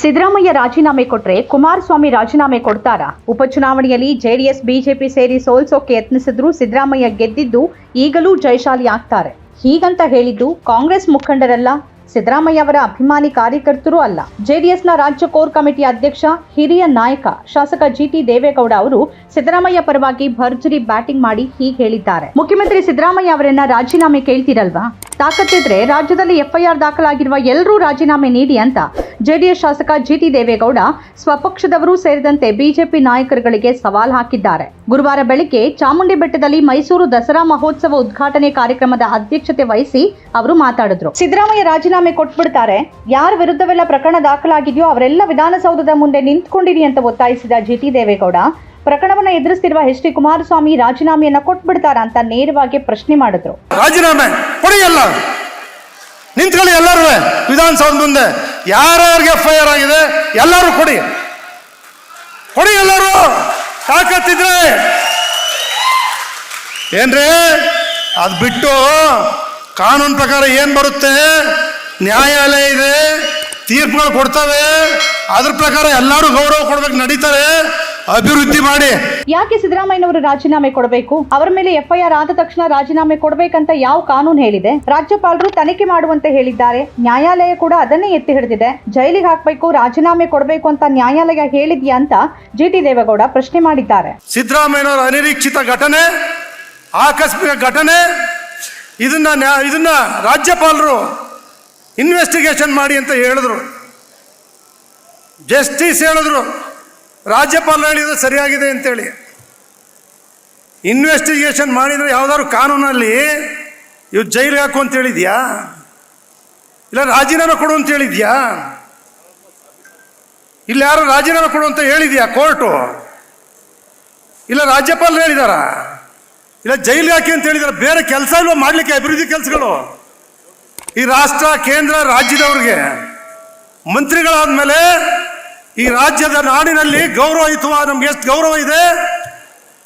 ಸಿದ್ದರಾಮಯ್ಯ ರಾಜೀನಾಮೆ ಕೊಟ್ರೆ ಕುಮಾರಸ್ವಾಮಿ ರಾಜೀನಾಮೆ ಕೊಡ್ತಾರಾ? ಉಪಚುನಾವಣೆಯಲ್ಲಿ ಜೆಡಿಎಸ್, ಬಿಜೆಪಿ ಸೇರಿ ಸೋಲ್ಸೋಕೆ ಯತ್ನಿಸಿದ್ರು ಸಿದ್ದರಾಮಯ್ಯ ಗೆದ್ದಿದ್ದು ಈಗಲೂ ಜಯಶಾಲಿ ಆಗ್ತಾರೆ. ಹೀಗಂತ ಹೇಳಿದ್ದು ಕಾಂಗ್ರೆಸ್ ಮುಖಂಡರಲ್ಲ, ಸಿದ್ದರಾಮಯ್ಯ ಅವರ ಅಭಿಮಾನಿ ಕಾರ್ಯಕರ್ತರು ಅಲ್ಲ. ಜೆಡಿಎಸ್ನ ರಾಜ್ಯ ಕೋರ್ ಕಮಿಟಿ ಅಧ್ಯಕ್ಷ, ಹಿರಿಯ ನಾಯಕ ಶಾಸಕ ಜಿಟಿ ದೇವೇಗೌಡ ಅವರು ಸಿದ್ದರಾಮಯ್ಯ ಪರವಾಗಿ ಭರ್ಜರಿ ಬ್ಯಾಟಿಂಗ್ ಮಾಡಿ ಹೀಗೆ ಹೇಳಿದ್ದಾರೆ. ಮುಖ್ಯಮಂತ್ರಿ ಸಿದ್ದರಾಮಯ್ಯ ಅವರನ್ನ ರಾಜೀನಾಮೆ ಕೇಳ್ತಿರಲ್ವಾ? ತಾಕತ್ತಿದ್ರೆ ರಾಜ್ಯದಲ್ಲಿ ಎಫ್ಐಆರ್ ದಾಖಲಾಗಿರುವ ಎಲ್ಲರೂ ರಾಜೀನಾಮೆ ನೀಡಿ ಅಂತ ಜೆಡಿಎಸ್ ಶಾಸಕ ಜಿಟಿ ದೇವೇಗೌಡ ಸ್ವಪಕ್ಷದವರು ಸೇರಿದಂತೆ ಬಿಜೆಪಿ ನಾಯಕರುಗಳಿಗೆ ಸವಾಲ್ ಹಾಕಿದ್ದಾರೆ. ಗುರುವಾರ ಬೆಳಗ್ಗೆ ಚಾಮುಂಡಿ ಬೆಟ್ಟದಲ್ಲಿ ಮೈಸೂರು ದಸರಾ ಮಹೋತ್ಸವ ಉದ್ಘಾಟನೆ ಕಾರ್ಯಕ್ರಮದ ಅಧ್ಯಕ್ಷತೆ ವಹಿಸಿ ಅವರು ಮಾತಾಡಿದ್ರು. ಸಿದ್ದರಾಮಯ್ಯ ರಾಜೀನಾಮೆ ಕೊಟ್ಬಿಡ್ತಾರೆ. ಯಾರ ವಿರುದ್ಧವೆಲ್ಲ ಪ್ರಕರಣ ದಾಖಲಾಗಿದೆಯೋ ಅವರೆಲ್ಲ ವಿಧಾನಸೌಧದ ಮುಂದೆ ನಿಂತ್ಕೊಂಡಿರಿ ಅಂತ ಒತ್ತಾಯಿಸಿದ ಜಿಟಿ ದೇವೇಗೌಡ ಪ್ರಕರಣವನ್ನ ಎದುರಿಸ್ತಿರುವ ಎಚ್ ಡಿ ಕುಮಾರಸ್ವಾಮಿ ರಾಜೀನಾಮೆಯನ್ನ ಕೊಟ್ಬಿಡ್ತಾರ ಅಂತ ನೇರವಾಗಿ ಪ್ರಶ್ನೆ ಮಾಡಿದ್ರು. ರಾಜೀನಾಮೆ ಕೊಡಿ ಎಲ್ಲ ನಿಂತ್ಕೊಳ್ಳಿ ಎಲ್ಲರೂ ವಿಧಾನಸೌಧ ಮುಂದೆ. ಯಾರ್ಯಾರಿಗೆ ಎಫ್ ಐ ಆಗಿದೆ ಎಲ್ಲರೂ ಕೊಡಿ. ಕೊಡಿ ಎಲ್ಲರೂ. ತಾಕತ್ತಿದ್ರೆ. ಏನ್ರಿ? ಅದು ಬಿಟ್ಟು ಕಾನೂನು ಪ್ರಕಾರ ಏನ್ ಬರುತ್ತೆ? ನ್ಯಾಯಾಲಯ ಇದೆ, ತೀರ್ಪುಗಳು ಕೊಡ್ತವೆ. ಅದ್ರ ಪ್ರಕಾರ ಎಲ್ಲರೂ ಗೌರವ ಕೊಡ್ಬೇಕು, ನಡೀತಾರೆ. ಅಭಿವೃದ್ಧಿ ಮಾಡಿ. ಯಾಕೆ ಸಿದ್ದರಾಮಯ್ಯನವರು ರಾಜೀನಾಮೆ ಕೊಡಬೇಕು? ಅವರ ಮೇಲೆ ಎಫ್ಐಆರ್ ಆದ ತಕ್ಷಣ ರಾಜೀನಾಮೆ ಕೊಡಬೇಕಂತ ಯಾವ ಕಾನೂನು ಹೇಳಿದೆ? ರಾಜ್ಯಪಾಲರು ತನಿಖೆ ಮಾಡುವಂತೆ ಹೇಳಿದ್ದಾರೆ. ನ್ಯಾಯಾಲಯ ಕೂಡ ಅದನ್ನೇ ಎತ್ತಿ ಹಿಡಿದಿದೆ. ಜೈಲಿಗೆ ಹಾಕಬೇಕು ರಾಜೀನಾಮೆ ಕೊಡಬೇಕು ಅಂತ ನ್ಯಾಯಾಲಯ ಹೇಳಿದ್ಯಾ ಅಂತ ಜಿ ಟಿ ದೇವೇಗೌಡ ಪ್ರಶ್ನೆ ಮಾಡಿದ್ದಾರೆ. ಸಿದ್ದರಾಮಯ್ಯನವರ ಅನಿರೀಕ್ಷಿತ ಘಟನೆ ಆಕಸ್ಮಿಕ ಘಟನೆ ಇದನ್ನ ಇದನ್ನ ರಾಜ್ಯಪಾಲರು ಇನ್ವೆಸ್ಟಿಗೇಷನ್ ಮಾಡಿ ಅಂತ ಹೇಳಿದ್ರು. ಜಸ್ಟಿಸ್ ಹೇಳಿದ್ರು. ರಾಜ್ಯಪಾಲರು ಹೇಳಿದ್ರೆ ಸರಿಯಾಗಿದೆ ಅಂತೇಳಿ. ಇನ್ವೆಸ್ಟಿಗೇಷನ್ ಮಾಡಿದರೆ ಯಾವ್ದಾದ್ರು ಕಾನೂನಲ್ಲಿ ಇವು ಜೈಲಿಗೆ ಹಾಕು ಅಂತ ಹೇಳಿದ್ಯಾ? ಇಲ್ಲ ರಾಜೀನಾಮೆ ಕೊಡು ಅಂತ ಹೇಳಿದ್ಯಾ? ಇಲ್ಲ ಯಾರು ರಾಜೀನಾಮೆ ಕೊಡು ಅಂತ ಹೇಳಿದ್ಯಾ ಕೋರ್ಟು? ಇಲ್ಲ ರಾಜ್ಯಪಾಲರು ಹೇಳಿದಾರ? ಇಲ್ಲ ಜೈಲಿಗೆ ಹಾಕಿ ಅಂತ ಹೇಳಿದಾರ? ಬೇರೆ ಕೆಲಸ ಇಲ್ವಾ ಮಾಡ್ಲಿಕ್ಕೆ ಅಭಿವೃದ್ಧಿ ಕೆಲಸಗಳು? ಈ ರಾಷ್ಟ್ರ, ಕೇಂದ್ರ, ರಾಜ್ಯದವ್ರಿಗೆ ಮಂತ್ರಿಗಳಾದ್ಮೇಲೆ ಈ ರಾಜ್ಯದ ನಾಡಿನಲ್ಲಿ ಗೌರವಯುತವ ನಮ್ಗೆ ಎಷ್ಟು ಗೌರವ ಇದೆ,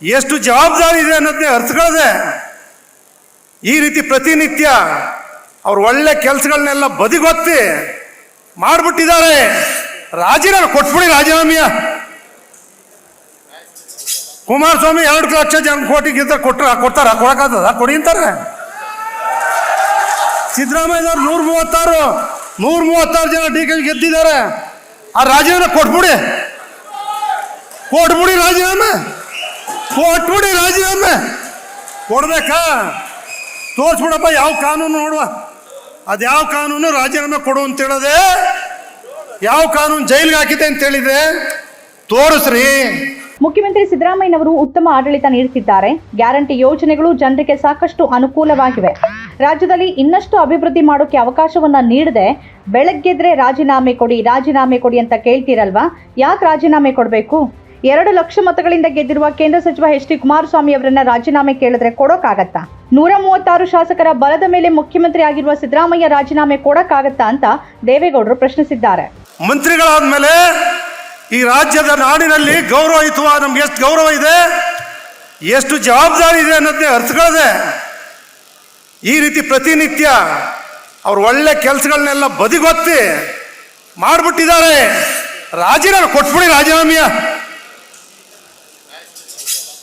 ಎಷ್ಟು ಜವಾಬ್ದಾರಿ ಇದೆ ಅನ್ನೋದನ್ನೇ ಅರ್ಥಗಳದೆ. ಈ ರೀತಿ ಪ್ರತಿನಿತ್ಯ ಅವ್ರು ಒಳ್ಳೆ ಕೆಲಸಗಳನ್ನೆಲ್ಲ ಬದಿಗೊತ್ತಿ ಮಾಡಿಬಿಟ್ಟಿದ್ದಾರೆ. ರಾಜೀನಾಮೆ ಕೊಟ್ಬಿಡಿ ರಾಜೀನಾಮೆಯ. ಕುಮಾರಸ್ವಾಮಿ ಎರಡು ಲಕ್ಷ ಜನ ಕೋಟಿಗಿಂತ ಕೊಟ್ಟರೆ ಕೊಡ್ತಾರ? ಕೊಡಕ್ಕಾಗ್ತದ? ಕೊಡಿ ಅಂತಾರೆ. ಸಿದ್ದರಾಮಯ್ಯವ್ರು ನೂರ ಮೂವತ್ತಾರು ನೂರ ಮೂವತ್ತಾರು ಜನ ಡಿ ಗೆದ್ದಿದ್ದಾರೆ. ಆ ರಾಜೀನಾಮೆ ಕೊಟ್ಬಿಡಿ. ಕೊಟ್ಬಿಡಿ ರಾಜೀನಾಮೆ. ಕೊಟ್ಬಿಡಿ ರಾಜೀನಾಮೆ. ಕೊಡ್ಬೇಕಾ? ತೋರಿಸ್ಬಿಡಪ್ಪ, ಯಾವ ಕಾನೂನು ನೋಡುವ. ಅದು ಯಾವ ಕಾನೂನು ರಾಜೀನಾಮೆ ಕೊಡು ಅಂತ ಹೇಳದೆ? ಯಾವ ಕಾನೂನು ಜೈಲಿಗೆ ಹಾಕಿದೆ ಅಂತ ಹೇಳಿದೆ ತೋರಿಸ್ರಿ. ಮುಖ್ಯಮಂತ್ರಿ ಸಿದ್ದರಾಮಯ್ಯನವರು ಉತ್ತಮ ಆಡಳಿತ ನೀಡುತ್ತಿದ್ದಾರೆ. ಗ್ಯಾರಂಟಿ ಯೋಜನೆಗಳು ಜನರಿಗೆ ಸಾಕಷ್ಟು ಅನುಕೂಲವಾಗಿವೆ. ರಾಜ್ಯದಲ್ಲಿ ಇನ್ನಷ್ಟು ಅಭಿವೃದ್ಧಿ ಮಾಡೋಕೆ ಅವಕಾಶವನ್ನ ನೀಡದೆ ಬೆಳಗ್ಗೆದ್ರೆ ರಾಜೀನಾಮೆ ಕೊಡಿ ರಾಜೀನಾಮೆ ಕೊಡಿ ಅಂತ ಕೇಳ್ತೀರಲ್ವಾ? ಯಾಕೆ ರಾಜೀನಾಮೆ ಕೊಡಬೇಕು? ಎರಡು ಲಕ್ಷ ಮತಗಳಿಂದ ಗೆದ್ದಿರುವ ಕೇಂದ್ರ ಸಚಿವ ಎಚ್ ಡಿ ಕುಮಾರಸ್ವಾಮಿ ಅವರನ್ನ ರಾಜೀನಾಮೆ ಕೇಳಿದ್ರೆ ಕೊಡೋಕ್ಕಾಗತ್ತಾ ನೂರ ಮೂವತ್ತಾರು ಶಾಸಕರ ಬಲದ ಮೇಲೆ ಮುಖ್ಯಮಂತ್ರಿ ಆಗಿರುವ ಸಿದ್ದರಾಮಯ್ಯ ರಾಜೀನಾಮೆ ಕೊಡಕ್ಕಾಗತ್ತಾ ಅಂತ ದೇವೇಗೌಡರು ಪ್ರಶ್ನಿಸಿದ್ದಾರೆ. ಮಂತ್ರಿಗಳಾದ್ಮೇಲೆ ಈ ರಾಜ್ಯದ ನಾಡಿನಲ್ಲಿ ಗೌರವ ಇತ್ತು ನಮ್ಗೆ ಎಷ್ಟು ಗೌರವ ಇದೆ, ಎಷ್ಟು ಜವಾಬ್ದಾರಿ ಇದೆ ಅನ್ನೋದನ್ನೇ ಅರ್ಥಗಳದೆ. ಈ ರೀತಿ ಪ್ರತಿನಿತ್ಯ ಅವ್ರು ಒಳ್ಳೆ ಕೆಲಸಗಳನ್ನೆಲ್ಲ ಬದಿಗೊತ್ತಿ ಮಾಡಿಬಿಟ್ಟಿದ್ದಾರೆ. ರಾಜೀನಾಮೆ ಕೊಟ್ಬಿಡಿ ರಾಜೀನಾಮೆಯ.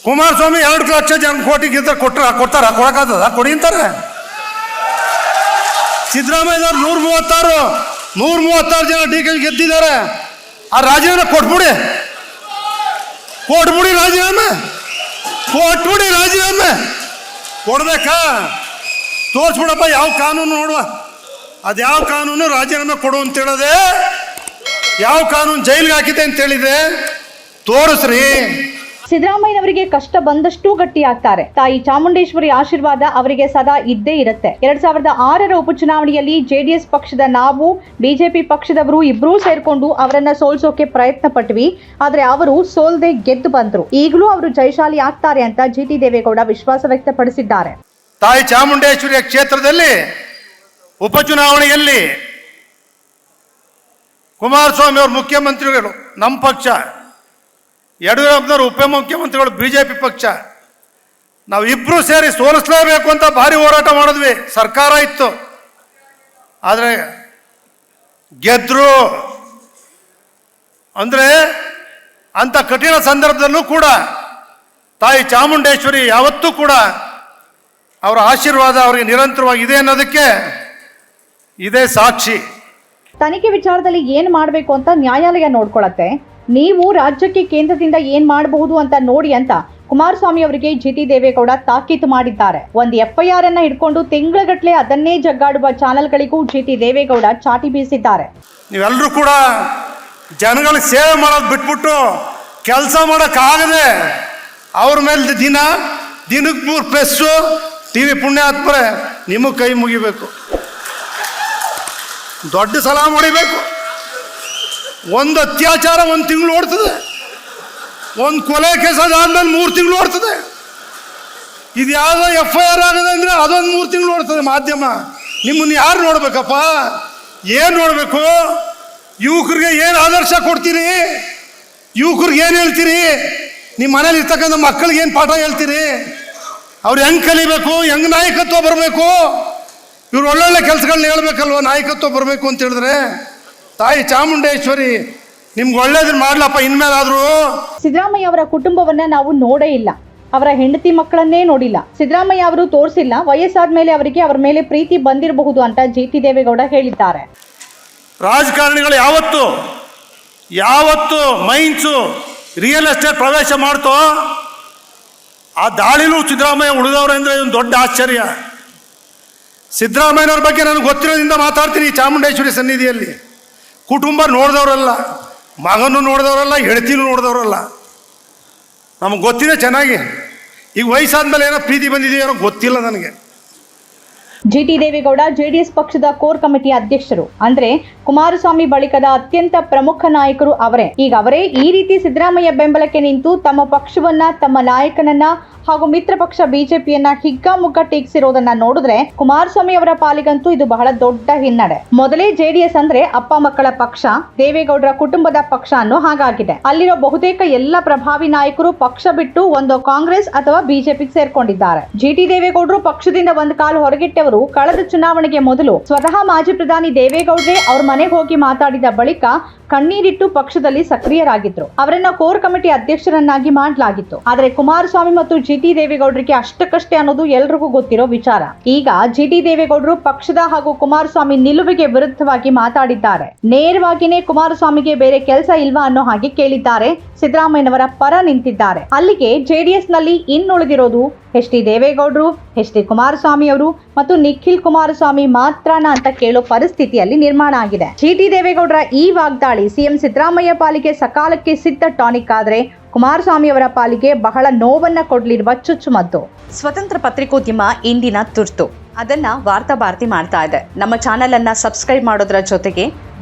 ಕುಮಾರಸ್ವಾಮಿ ಎರಡು ಲಕ್ಷ ಜನ ಕೋಟಿಗಿಂತ ಕೊಟ್ಟರೆ ಕೊಡ್ತಾರ, ಕೊಡಕ್ಕಾಗ್ತದ? ಕೊಡಿ ಅಂತಾರೆ. ಸಿದ್ದರಾಮಯ್ಯವ್ರು ನೂರ ಮೂವತ್ತಾರು ನೂರ ಮೂವತ್ತಾರು ಜನ ಡಿ ಗೆದ್ದಿದ್ದಾರೆ. ಆ ರಾಜೀನಾಮೆ ಕೊಟ್ಬಿಡಿ. ಕೊಟ್ಬಿಡಿ ರಾಜೀನಾಮೆ. ಕೊಟ್ಬಿಡಿ ರಾಜೀನಾಮೆ. ಕೊಡ್ಬೇಕಾ? ತೋರ್ಸ್ಬಿಡಪ್ಪ, ಯಾವ ಕಾನೂನು ನೋಡುವ. ಅದು ಯಾವ ಕಾನೂನು ರಾಜೀನಾಮೆ ಕೊಡು ಅಂತ ಹೇಳದೆ? ಯಾವ ಕಾನೂನು ಜೈಲಿಗೆ ಹಾಕಿದೆ ಅಂತ ಹೇಳಿದೆ ತೋರಿಸ್ರಿ. ಸಿದ್ದರಾಮಯ್ಯನವರಿಗೆ ಕಷ್ಟ ಬಂದಷ್ಟೂ ಗಟ್ಟಿಯಾಗ್ತಾರೆ. ತಾಯಿ ಚಾಮುಂಡೇಶ್ವರಿ ಆಶೀರ್ವಾದ ಅವರಿಗೆ ಸದಾ ಇದ್ದೇ ಇರುತ್ತೆ. ಎರಡ್ ಸಾವಿರದ ಆರರ ಉಪಚುನಾವಣೆಯಲ್ಲಿ ಜೆಡಿಎಸ್ ಪಕ್ಷದ ನಾವು, ಬಿಜೆಪಿ ಪಕ್ಷದವರು ಇಬ್ರೂ ಸೇರ್ಕೊಂಡು ಅವರನ್ನ ಸೋಲ್ಸೋಕೆ ಪ್ರಯತ್ನ ಪಟ್ವಿ. ಆದ್ರೆ ಅವರು ಸೋಲ್ದೆ ಗೆದ್ದು ಬಂದ್ರು. ಈಗಲೂ ಅವರು ಜಯಶಾಲಿ ಆಗ್ತಾರೆ ಅಂತ ಜಿ ಟಿ ದೇವೇಗೌಡ ವಿಶ್ವಾಸ ವ್ಯಕ್ತಪಡಿಸಿದ್ದಾರೆ. ತಾಯಿ ಚಾಮುಂಡೇಶ್ವರಿಯ ಕ್ಷೇತ್ರದಲ್ಲಿ ಉಪಚುನಾವಣೆಯಲ್ಲಿ ಕುಮಾರಸ್ವಾಮಿ ಅವರು ಮುಖ್ಯಮಂತ್ರಿಗಳು, ನಮ್ಮ ಪಕ್ಷ. ಯಡಿಯೂರಪ್ಪನವರು ಉಪಮುಖ್ಯಮಂತ್ರಿಗಳು ಬಿ ಜೆ ಪಿ ಪಕ್ಷ. ನಾವು ಇಬ್ಬರು ಸೇರಿ ಸೋಲಿಸಲೇಬೇಕು ಅಂತ ಭಾರಿ ಹೋರಾಟ ಮಾಡಿದ್ವಿ. ಸರ್ಕಾರ ಇತ್ತು. ಆದರೆ ಗೆದ್ರು. ಅಂದರೆ ಅಂಥ ಕಠಿಣ ಸಂದರ್ಭದಲ್ಲೂ ಕೂಡ ತಾಯಿ ಚಾಮುಂಡೇಶ್ವರಿ ಯಾವತ್ತೂ ಕೂಡ ಅವರ ಆಶೀರ್ವಾದ ಅವರಿಗೆ ನಿರಂತರವಾಗಿ ಇದೆ ಅನ್ನೋದಕ್ಕೆ ಇದೇ ಸಾಕ್ಷಿ. ತನಿಖೆ ವಿಚಾರದಲ್ಲಿ ಏನು ಮಾಡಬೇಕು ಅಂತ ನ್ಯಾಯಾಲಯ ನೋಡ್ಕೊಳತ್ತೆ. ನೀವು ರಾಜ್ಯಕ್ಕೆ ಕೇಂದ್ರದಿಂದ ಏನ್ ಮಾಡಬಹುದು ಅಂತ ನೋಡಿ ಅಂತ ಕುಮಾರಸ್ವಾಮಿ ಅವರಿಗೆ ಜಿ ಟಿ ದೇವೇಗೌಡ ತಾಕೀತು ಮಾಡಿದ್ದಾರೆ. ಒಂದು ಎಫ್ಐಆರ್ ಅನ್ನ ಹಿಡ್ಕೊಂಡು ತಿಂಗಳಗಟ್ಟಲೆ ಅದನ್ನೇ ಜಗ್ಗಾಡುವ ಚಾನೆಲ್ಗಳಿಗೂ ಜಿ ಟಿ ದೇವೇಗೌಡ ಚಾಟಿ ಬೀಸಿದ್ದಾರೆ. ನೀವೆಲ್ಲರೂ ಕೂಡ ಜನಗಳ ಸೇವೆ ಮಾಡೋದು ಬಿಟ್ಬಿಟ್ಟು ಕೆಲಸ ಮಾಡೋಕ್ಕಾಗದೆ ಅವ್ರ ಮೇಲೆ ದಿನ ದಿನಕ್ಕೆ ಮೂರು ಪ್ರೆಸ್ಸು, ಟಿ ವಿ ಪುಣ್ಯಾತ್ಮರೆ ನಿಮಗೆ ಕೈ ಮುಗಿಬೇಕು. ದೊಡ್ಡ ಸಲಾಮ್ ಹೊಡಿಬೇಕು. ಒಂದು ಅತ್ಯಾಚಾರ ಒಂದು ತಿಂಗಳು ಓಡ್ತದೆ. ಒಂದು ಕೊಲೆ ಕೇಸ ಅದಾದ್ಮೇಲೆ ಮೂರು ತಿಂಗಳು ಓಡ್ತದೆ. ಇದು ಯಾವುದೋ ಎಫ್ ಐ ಆರ್ ಆಗದೆ ಅಂದರೆ ಅದೊಂದು ಮೂರು ತಿಂಗಳು ಓಡ್ತದೆ ಮಾಧ್ಯಮ. ನಿಮ್ಮನ್ನು ಯಾರು ನೋಡ್ಬೇಕಪ್ಪ? ಏನು ನೋಡಬೇಕು? ಯುವಕರಿಗೆ ಏನು ಆದರ್ಶ ಕೊಡ್ತೀರಿ? ಯುವಕರಿಗೆ ಏನು ಹೇಳ್ತೀರಿ? ನಿಮ್ಮ ಮನೇಲಿ ಇರ್ತಕ್ಕಂಥ ಮಕ್ಕಳಿಗೆ ಏನು ಪಾಠ ಹೇಳ್ತೀರಿ? ಅವ್ರು ಹೆಂಗೆ ಕಲಿಬೇಕು? ಹೆಂಗೆ ನಾಯಕತ್ವ ಬರಬೇಕು? ಇವ್ರು ಒಳ್ಳೊಳ್ಳೆ ಕೆಲಸಗಳನ್ನ ಹೇಳ್ಬೇಕಲ್ವ ನಾಯಕತ್ವ ಬರಬೇಕು ಅಂತ ಹೇಳಿದ್ರೆ? ತಾಯಿ ಚಾಮುಂಡೇಶ್ವರಿ ನಿಮ್ಗೆ ಒಳ್ಳೇದನ್ನ ಮಾಡ್ಲಪ್ಪ ಇನ್ಮೇಲಾದ್ರೂ. ಸಿದ್ದರಾಮಯ್ಯ ಅವರ ಕುಟುಂಬವನ್ನ ನಾವು ನೋಡೇ ಇಲ್ಲ. ಅವರ ಹೆಂಡತಿ ಮಕ್ಕಳನ್ನೇ ನೋಡಿಲ್ಲ. ಸಿದ್ದರಾಮಯ್ಯ ಅವರು ತೋರಿಸಿಲ್ಲ ವಯಸ್ಸಾದ ಮೇಲೆ ಅವರಿಗೆ ಅವರ ಮೇಲೆ ಪ್ರೀತಿ ಬಂದಿರಬಹುದು ಅಂತ ಜಿ ಟಿ ದೇವೇಗೌಡ ಹೇಳಿದ್ದಾರೆ. ರಾಜಕಾರಣಿಗಳು ಯಾವತ್ತು ಯಾವತ್ತು ಮೈನ್ಸು ರಿಯಲ್ ಎಸ್ಟೇಟ್ ಪ್ರವೇಶ ಮಾಡ್ತೋ ಆ ದಾಳಿಲೂ ಸಿದ್ದರಾಮಯ್ಯ ಉಳಿದವ್ರೆ ಅಂದರೆ ಇದೊಂದು ದೊಡ್ಡ ಆಶ್ಚರ್ಯ. ಸಿದ್ದರಾಮಯ್ಯನವ್ರ ಬಗ್ಗೆ ನನಗೆ ಗೊತ್ತಿರೋದ್ರಿಂದ ಮಾತಾಡ್ತೀನಿ ಚಾಮುಂಡೇಶ್ವರಿ ಸನ್ನಿಧಿಯಲ್ಲಿ. ಕುಟುಂಬ ನೋಡಿದವರಲ್ಲ, ಮಗನೂ ನೋಡಿದವರಲ್ಲ ಹೆಳ್ತೀನೂ ನೋಡಿದವರಲ್ಲ. ನಮಗೆ ಗೊತ್ತಿದೆ ಚೆನ್ನಾಗಿ. ಈಗ ವಯಸ್ಸಾದ್ಮೇಲೆ ಏನೋ ಪ್ರೀತಿ ಬಂದಿದೆಯೋ ಗೊತ್ತಿಲ್ಲ ನನಗೆ. ಜಿ ಟಿ ದೇವೇಗೌಡ, ಜೆಡಿಎಸ್ ಪಕ್ಷದ ಕೋರ್ ಕಮಿಟಿ ಅಧ್ಯಕ್ಷರು. ಅಂದ್ರೆ ಕುಮಾರಸ್ವಾಮಿ ಬಳಿಕದ ಅತ್ಯಂತ ಪ್ರಮುಖ ನಾಯಕರು ಅವರೇ. ಈಗ ಅವರೇ ಈ ರೀತಿ ಸಿದ್ದರಾಮಯ್ಯ ಬೆಂಬಲಕ್ಕೆ ನಿಂತು ತಮ್ಮ ಪಕ್ಷವನ್ನ, ತಮ್ಮ ನಾಯಕನನ್ನ ಹಾಗೂ ಮಿತ್ರ ಪಕ್ಷ ಬಿಜೆಪಿಯನ್ನ ಹಿಗ್ಗಾಮುಗ್ಗ ಟೀಕಿಸಿರೋದನ್ನ ನೋಡಿದ್ರೆ ಕುಮಾರಸ್ವಾಮಿ ಅವರ ಪಾಲಿಗಂತೂ ಇದು ಬಹಳ ದೊಡ್ಡ ಹಿನ್ನಡೆ. ಮೊದಲೇ ಜೆಡಿಎಸ್ ಅಂದ್ರೆ ಅಪ್ಪ ಮಕ್ಕಳ ಪಕ್ಷ, ದೇವೇಗೌಡರ ಕುಟುಂಬದ ಪಕ್ಷ ಅನ್ನೋ ಹಾಗಾಗಿದೆ. ಅಲ್ಲಿರೋ ಬಹುತೇಕ ಎಲ್ಲ ಪ್ರಭಾವಿ ನಾಯಕರು ಪಕ್ಷ ಬಿಟ್ಟು ಒಂದು ಕಾಂಗ್ರೆಸ್ ಅಥವಾ ಬಿಜೆಪಿಗೆ ಸೇರ್ಕೊಂಡಿದ್ದಾರೆ. ಜಿಟಿ ದೇವೇಗೌಡರು ಪಕ್ಷದಿಂದ ಒಂದು ಕಾಲು ಹೊರಗಿಟ್ಟವರು ಕಳೆದ ಚುನಾವಣೆಗೆ ಮೊದಲು ಸ್ವತಃ ಮಾಜಿ ಪ್ರಧಾನಿ ದೇವೇಗೌಡರೇ ಅವ್ರ ಮನೆಗೆ ಹೋಗಿ ಮಾತಾಡಿದ ಬಳಿಕ ಕಣ್ಣೀರಿಟ್ಟು ಪಕ್ಷದಲ್ಲಿ ಸಕ್ರಿಯರಾಗಿದ್ರು. ಅವರನ್ನ ಕೋರ್ ಕಮಿಟಿ ಅಧ್ಯಕ್ಷರನ್ನಾಗಿ ಮಾಡಲಾಗಿತ್ತು. ಆದರೆ ಕುಮಾರಸ್ವಾಮಿ ಮತ್ತು ಜಿ ಟಿ ದೇವೇಗೌಡರಿಗೆ ಅಷ್ಟಕ್ಕಷ್ಟೇ ಅನ್ನೋದು ಎಲ್ರಿಗೂ ಗೊತ್ತಿರೋ ವಿಚಾರ. ಈಗ ಜಿ ಟಿ ದೇವೇಗೌಡರು ಪಕ್ಷದ ಹಾಗೂ ಕುಮಾರಸ್ವಾಮಿ ನಿಲುವಿಗೆ ವಿರುದ್ಧವಾಗಿ ಮಾತಾಡಿದ್ದಾರೆ. ನೇರವಾಗಿನೇ ಕುಮಾರಸ್ವಾಮಿಗೆ ಬೇರೆ ಕೆಲಸ ಇಲ್ವಾ ಅನ್ನೋ ಹಾಗೆ ಕೇಳಿದ್ದಾರೆ. ಸಿದ್ದರಾಮಯ್ಯನವರ ಪರ ನಿಂತಿದ್ದಾರೆ. ಅಲ್ಲಿಗೆ ಜೆಡಿಎಸ್ನಲ್ಲಿ ಇನ್ನುಳಿದಿರೋದು ಎಚ್ ಡಿ ದೇವೇಗೌಡರು, ಎಚ್ ಡಿ ಕುಮಾರಸ್ವಾಮಿ ಅವರು ಮತ್ತು ನಿಖಿಲ್ ಕುಮಾರಸ್ವಾಮಿ ಮಾತ್ರನ ಅಂತ ಕೇಳೋ ಪರಿಸ್ಥಿತಿಯಲ್ಲಿ ನಿರ್ಮಾಣ ಆಗಿದೆ. ಜಿ ಟಿ ದೇವೇಗೌಡರ ಈ ವಾಗ್ದಾಳಿ ಸಿಎಂ ಸಿದ್ದರಾಮಯ್ಯ ಪಾಲಿಗೆ ಸಕಾಲಕ್ಕೆ ಸಿದ್ಧ ಟಾನಿಕ್ ಆದ್ರೆ ಕುಮಾರಸ್ವಾಮಿ ಅವರ ಪಾಲಿಗೆ ಬಹಳ ನೋವನ್ನ ಕೊಡ್ಲಿರುವ ಚುಚ್ಚುಮದ್ದು. ಸ್ವತಂತ್ರ ಪತ್ರಿಕೋದ್ಯಮ ಇಂದಿನ ತುರ್ತು. ಅದನ್ನ ವಾರ್ತಾಭಾರತಿ ಮಾಡ್ತಾ ಇದೆ. ನಮ್ಮ ಚಾನೆಲ್ ಅನ್ನ ಸಬ್ಸ್ಕ್ರೈಬ್ ಮಾಡೋದ್ರ ಜೊತೆಗೆ